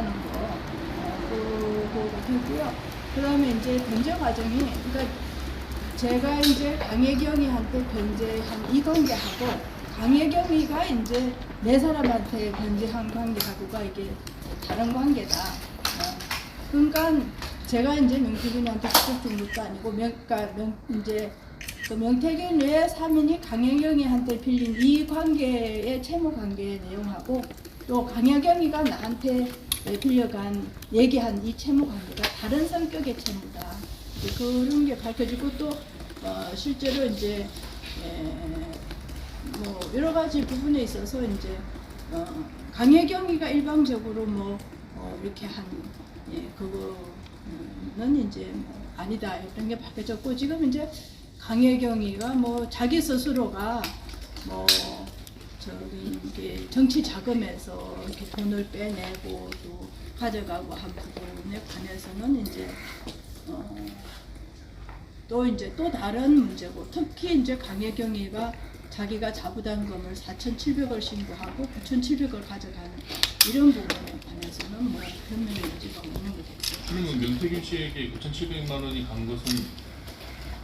있다는 거 어, 그거 했고요. 그 다음에 이제 변제 과정이 그러니까 제가 이제 강혜경이한테 변제 한 이 관계 하고 강혜경이가 이제 네 사람한테 변제한 관계하고가 이게 다른 관계다. 어. 그러니까 제가 이제 명태균한테 직접 준 것도 아니고 명, 그러니까 명, 이제 그 명태균 외 3인이 강혜경이한테 빌린 이 관계의 채무 관계의 내용하고 또 강혜경이가 나한테 빌려간 얘기한 이 채무 관계가 다른 성격의 채무다. 그런 게 밝혀지고 또 어, 실제로 이제 에, 뭐 여러 가지 부분에 있어서 이제 어, 강혜경이가 일방적으로 뭐 어, 이렇게 한 예, 그거는 이제 뭐 아니다 이런 게 밝혀졌고 지금 이제 강혜경이가 뭐 자기 스스로가 뭐 저기 이게 정치 자금에서 이렇게 돈을 빼내고 또 가져가고 한 부분에 관해서는 이제 어, 또 이제 또 다른 문제고 특히 이제 강혜경이가 자기가 자부담금을 4,700을 신고하고 9,700을 가져가는 이런 부분에 관해서는 뭐 변명의 여지가 없는 거겠죠. 그러면 명태균 씨에게 9,700만 원이 간 것은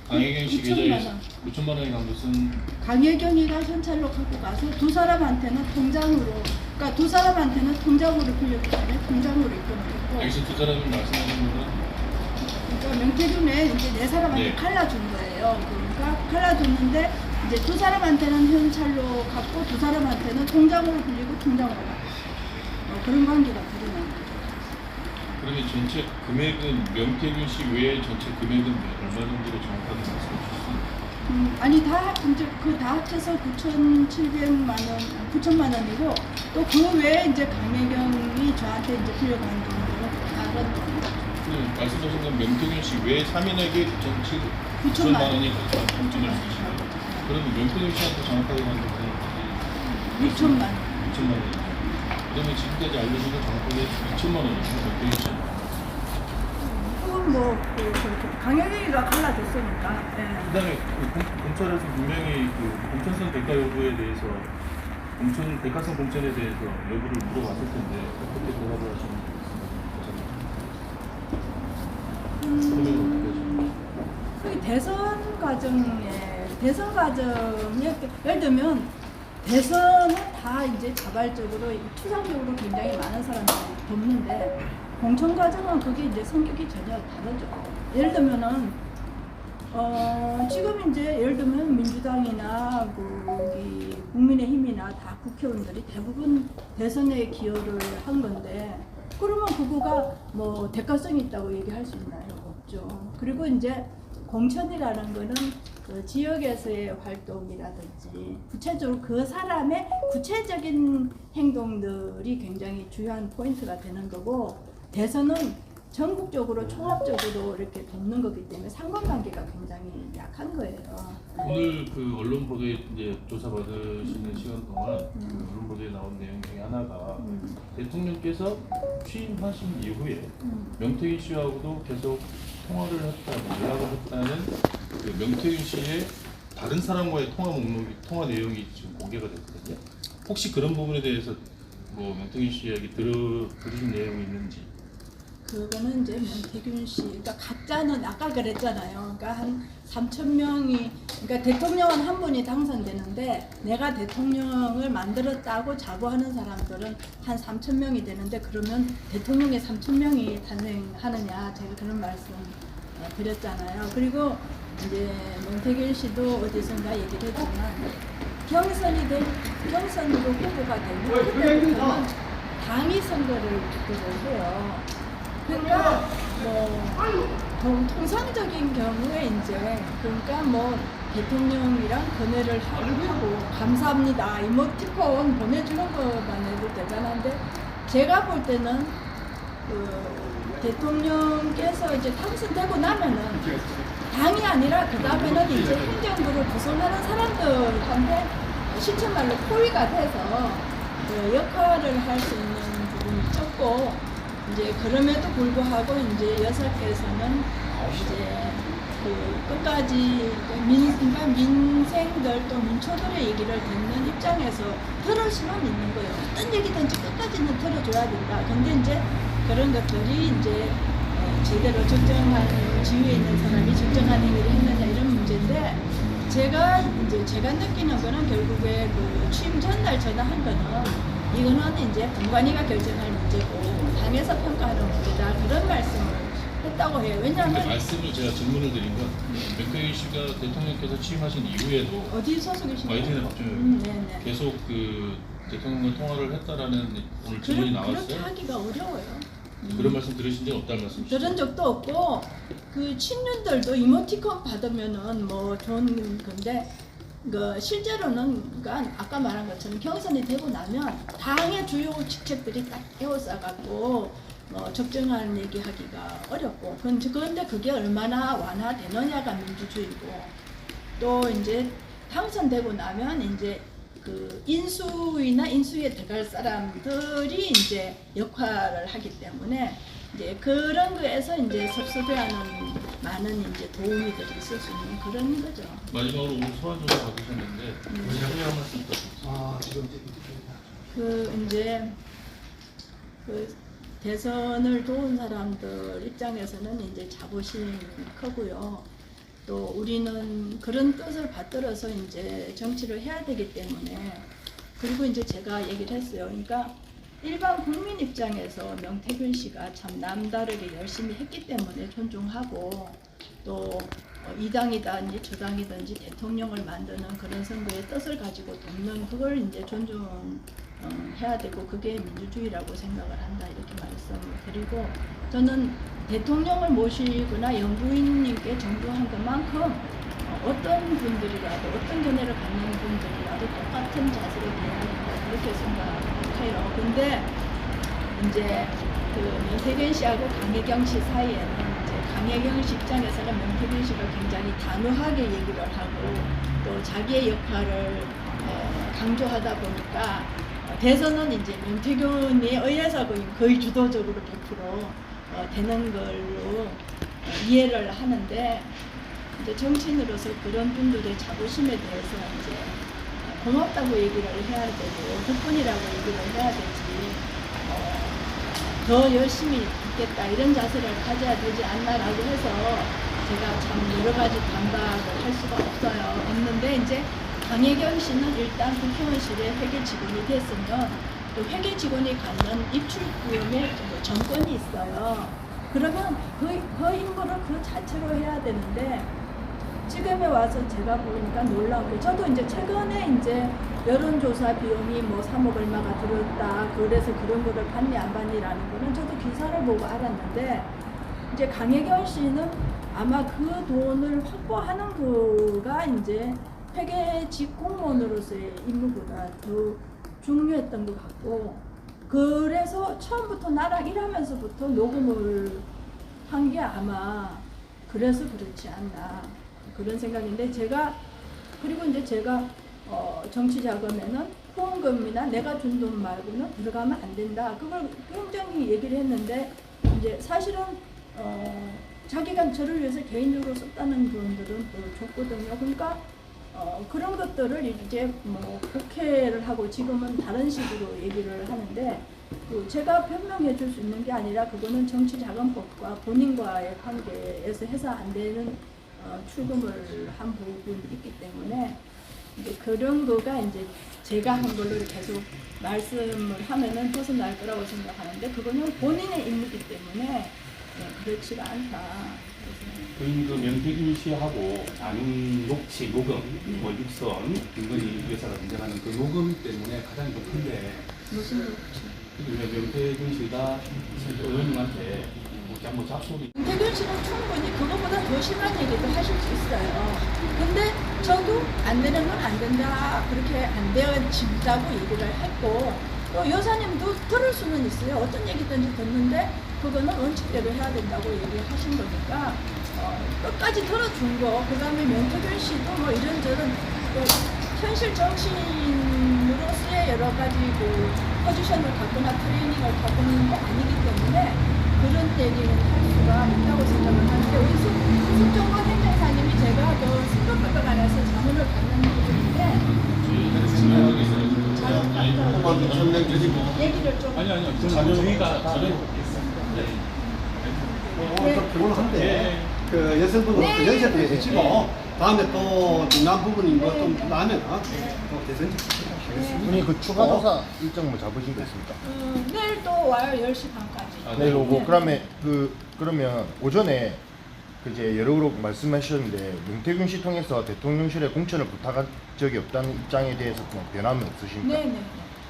강혜경 씨 9천만 계좌에 원. 9천만 원이 간 것은 강혜경이가 현찰로 갖고 가서 두 사람한테는 통장으로 그러니까 두 사람한테는 통장으로 빌렸기 때문에 통장으로 입금했고 여기서 두 사람이 말씀하신 거는 그러니까 명태균에 이제 네 사람한테 네. 칼라준 거예요. 그러니까 칼라줬는데 이제 두 사람한테는 현찰로 갖고 두 사람한테는 통장으로 빌리고 통장으로 갖고 어, 그런 관계가 거죠. 그러면 전체 금액은 명태균 씨 외에 전체 금액은 얼마 정도로 정확하게 말씀해 주셨습니까? 음, 아니 다 이제 그 다 합쳐서 9,700만 원, 9천만 원이고 또 그 외에 이제 강혜경이 저한테 이제 빌려간 돈들은 다른. 그럼 말씀하신 건 명태균 씨 외에 3인에게 9,700만 9천만 원이 말씀이신 거예요? 그러면 명태균 씨한테 정확하게 간 돈은 6천만 원. 2천만 원 그러면 지금까지 건 정확하게 2천만 원이죠. 명태균 씨. 그건 뭐 그, 그렇게 강혜경이가 갈라줬으니까. 예. 그다음에 그 공- 검찰에서 분명히 그 공천성 대가 여부에 대해서 공천 대가성 공천에 대해서 여부를 물어봤을 텐데 어떻게 대답을 하시는지 음, 그 대선 과정에 대선 과정에 예를 들면 대선은 다 이제 자발적으로 투상적으로 굉장히 많은 사람들이 돕는데 공천 과정은 그게 이제 성격이 전혀 다르죠. 예를 들면은 어 지금 이제 예를 들면 민주당이나 거기 국민의힘이나 다 국회의원들이 대부분 대선에 기여를 한 건데 그러면 그거가 뭐 대가성이 있다고 얘기할 수 있나요? 없죠. 그리고 이제 공천이라는 거는 그 지역에서의 활동이라든지 구체적으로 그 사람의 구체적인 행동들이 굉장히 중요한 포인트가 되는 거고 대선은 전국적으로 총합적으로 이렇게 돕는 거기 때문에 상관관계가 굉장히 약한 거예요. 오늘 그 언론 보도에 이제 조사 받으시는 시간 동안 그 언론 보도에 나온 내용 중에 하나가 음, 대통령께서 취임하신 이후에 음. 명태균 씨하고도 계속 통화를 했다고 연락을 했다는 그 명태균 씨의 다른 사람과의 통화 목록이 통화 내용이 지금 공개가 됐거든요. 혹시 그런 부분에 대해서 뭐 명태균 씨에게 들으 들으신 내용이 있는지 그거는 이제 문태균 씨, 그러니까 각자는 아까 그랬잖아요. 그러니까 한 3천 명이, 그러니까 대통령은 한 분이 당선되는데 내가 대통령을 만들었다고 자부하는 사람들은 한 3천 명이 되는데 그러면 대통령의 3천 명이 탄생하느냐 제가 그런 말씀 어, 드렸잖아요. 그리고 이제 문태균 씨도 어디선가 얘기를 했지만 경선이 된 경선으로 후보가 되면 그때부터는 당이 선거를 해요. 그러니까 뭐 통- 통상적인 경우에 이제 그러니까 뭐 대통령이랑 건의를 하고 감사합니다. 이모티콘 보내주는 것만 해도 대단한데 제가 볼 때는 그 대통령께서 이제 당선되고 나면은 당이 아니라 그 다음에는 이제 행정부를 구성하는 사람들한테 실천 말로 포위가 돼서 그 역할을 할 수 있는 부분이 적고 이제 그럼에도 불구하고 이제 여사께서는 이제 그 끝까지 민, 그러니까 민생들 또 민초들의 얘기를 듣는 입장에서 들을 수는 있는 거예요. 어떤 얘기든지 끝까지는 들어줘야 된다. 근데 이제 그런 것들이 이제 어, 제대로 적정한 지위에 있는 사람이 적정한 행위를 했느냐 이런 문제인데 제가 이제 제가 느끼는 거는 결국에 그 취임 전날 전화 한 거는 이거는 이제 공관위가 결정할 문제고 당에서 평가하는 문제다 그런 말씀을 했다고 해요. 왜냐하면 말씀을 제가 질문을 드린 건 명태균 씨가 대통령께서 취임하신 이후에도 어디 소속이신가요? YTN의 박정희 음, 네네. 계속 그 대통령과 통화를 했다라는 오늘 질문이 그렇게 나왔어요. 하기가 어려워요. 그런 말씀 들으신 적 없다는 말씀이시죠? 들은 적도 없고 그 친윤들도 이모티콘 받으면은 뭐 좋은 건데 그 실제로는 그러니까 아까 말한 것처럼 경선이 되고 나면 당의 주요 직책들이 딱 에워싸갖고 뭐 적정한 얘기하기가 어렵고 그런데 그게 얼마나 완화되느냐가 민주주의고 또 이제 당선되고 나면 이제 그 인수위나 인수위에 들어갈 사람들이 이제 역할을 하기 때문에 이제 그런 거에서 이제 섭섭해하는 많은 이제 도움이들이 있을 수 있는 그런 거죠. 마지막으로 오늘 소환 조사 받으셨는데 음. 소개 한 말씀 부탁드립니다. 아 지금 그 이제 그 대선을 도운 사람들 입장에서는 이제 자부심이 크고요. 또 우리는 그런 뜻을 받들어서 이제 정치를 해야 되기 때문에 그리고 이제 제가 얘기를 했어요. 그러니까 일반 국민 입장에서 명태균 씨가 참 남다르게 열심히 했기 때문에 존중하고 또 어, 이 당이든지 저 당이든지 대통령을 만드는 그런 선거의 뜻을 가지고 돕는 그걸 이제 존중해야 되고 그게 민주주의라고 생각을 한다 이렇게 말씀을 드리고 저는 대통령을 모시거나 영부인님께 정부한 것만큼 어, 어떤 분들이라도 어떤 견해를 갖는 분들이라도 똑같은 자세로 대해야 된다 그렇게 생각해요. 근데 이제 그 명태균 씨하고 강혜경 씨 사이에는 강혜경 씨 입장에서는 명태균 씨가 굉장히 단호하게 얘기를 하고 또 자기의 역할을 어, 강조하다 보니까 어, 대선은 이제 명태균에 의해서 거의, 주도적으로 100% 어, 되는 걸로 어, 이해를 하는데 이제 정치인으로서 그런 분들의 자부심에 대해서 이제 고맙다고 얘기를 해야 되고 덕분이라고 얘기를 해야 되지 어, 더 열심히 있겠다. 이런 자세를 가져야 되지 않나라고 해서 제가 참 여러 가지 반박을 할 수가 없어요. 없는데 이제 강혜경 씨는 일단 국회의원실에 회계 직원이 됐으면 또 회계 직원이 갖는 입출구역에 정권이 있어요. 그러면 그, 그 임무를 그 자체로 해야 되는데 지금에 와서 제가 보니까 놀라운 게 저도 이제 최근에 이제 여론조사 비용이 뭐 3억 얼마가 들었다. 그래서 그런 거를 받니 안 받니라는 거는 저도 기사를 보고 알았는데 이제 강혜경 씨는 아마 그 돈을 확보하는 거가 이제 회계직 공무원으로서의 임무보다 더 중요했던 것 같고 그래서 처음부터 나랑 일하면서부터 녹음을 한 게 아마 그래서 그렇지 않나 그런 생각인데 제가 그리고 이제 제가 어, 정치 자금에는 후원금이나 내가 준 돈 말고는 들어가면 안 된다. 그걸 굉장히 얘기를 했는데 이제 사실은 어, 자기가 저를 위해서 개인적으로 썼다는 분들은 또 줬거든요. 그러니까 어, 그런 것들을 이제 뭐 국회를 하고 지금은 다른 식으로 얘기를 하는데 그 제가 변명해 줄 수 있는 게 아니라 그거는 정치자금법과 본인과의 관계에서 해서 안 되는 어, 출금을 한 부분이 있기 때문에 이제 그런 거가 이제 제가 한 걸로 계속 말씀을 하면은 벗어날 거라고 생각하는데 그거는 본인의 임무이기 때문에 네, 그렇지가 않다. 그럼 그 명태균 씨하고 아는 녹취, 녹음, 뭐 육선, 김건희 여사가 등장하는 그 녹음 때문에 가장 좀 큰데, 무슨 그렇죠. 그러면 명태균 씨가 의원님한테 뭐 자- 뭐 잡소리 태균 씨는 충분히 그거보다 더 심한 얘기도 하실 수 있어요. 근데 저도 안 되는 건 안 된다. 그렇게 안 되어진다고 얘기를 했고, 또 여사님도 들을 수는 있어요. 어떤 얘기든지 듣는데, 그거는 원칙대로 해야 된다고 얘기하신 거니까, 어, 끝까지 들어준 거, 그 다음에 명태균 씨도 뭐 이런저런, 그 현실 정치인으로서의 여러 가지 그 포지션을 갖거나 트레이닝을 갖고는 게 아니기 때문에, 그런 얘기는 할 수가 있다고 생각을 하는데 우리 수- 숙정권 행정사님이 제가 그 선거법에 관해서 자문을 받는 잘 받더라고요. 선명 드리고 얘기를 좀 아니 아니요. 저는 자료회가 다. 불문한데 예. 그 여성분으로 네. 그 연세도 해주시고 다음에 또 중요한 부분이 뭐 좀 나면 또 개선 형님 그 추가 조사 일정 뭐 잡으신 거 있습니까? 음, 내일 또 와요 10시 반까지. 아, 내일 오고 네. 그다음에 그 그러면 오전에 그 이제 여러 로 말씀하셨는데 문태균 씨 통해서 대통령실에 공천을 부탁한 적이 없다는 입장에 대해서 뭐 변함이 없으십니까? 네네.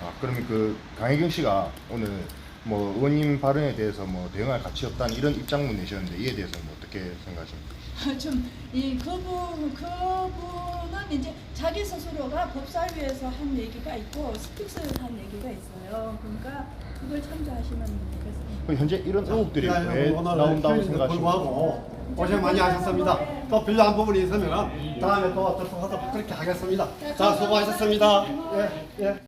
아 그러면 그 강혜경 씨가 오늘 뭐 의원님 발언에 대해서 뭐 대응할 가치 없다는 이런 입장문 내셨는데 이에 대해서는 뭐 어떻게 생각하십니까? 좀 이 그분 그분 은 이제 자기 스스로가 법사위에서 한 얘기가 있고 스픽스를 한 얘기가 있어요. 그러니까 그걸 참조하시면 되겠습니다. 그럼 현재 이런 의혹들이 자, 왜 오늘 나온다고 휴일인데 생각하십니까? 불구하고 고생 많이 하셨습니다. 또 필요한 부분이 있으면 다음에 또 접촉하도록 그렇게 하겠습니다. 자, 수고하셨습니다. 예, 예.